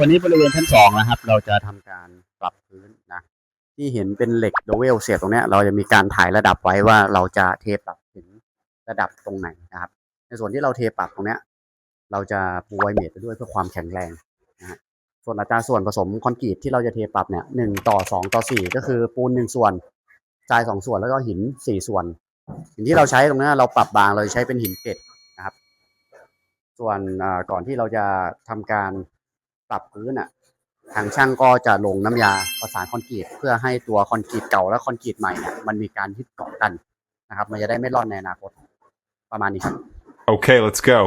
วันนี้บริเวณชั้นสองนะครับ เราจะทำการปรับพื้นนะ ที่เห็นเป็นเหล็กโดเวลเสียบตรงเนี้ยเราจะมีการถ่ายระดับไว้ว่าเราจะเทปรับถึงระดับตรงไหนนะครับ ในส่วนที่เราเทปรับตรงเนี้ยเราจะปูไวเมทไปด้วยเพื่อความแข็งแรงนะฮะส่วนอัตราส่วนผสมคอนกรีตที่เราจะเทปรับเนี่ยหนึ่งต่อสองต่อสี่ก็คือปูนหนึ่งส่วนทรายสองส่วนแล้วก็หินสี่ส่วน หินที่เราใช้ตรงเนี้ยเราปรับบางเราใช้เป็นหินเกล็ดนะครับ ส่วนอ่าก่อนที่เราจะทำการ ปรับพื้นอะ ทางช่างก็จะลงน้ำยาประสานคอนกรีตเพื่อให้ตัวคอนกรีตเก่าและคอนกรีตใหม่เนี่ยมันมีการยึดเกาะกันนะครับ มันจะได้ไม่ร่อนในอนาคตประมาณนี้ครับ Okay, let's go.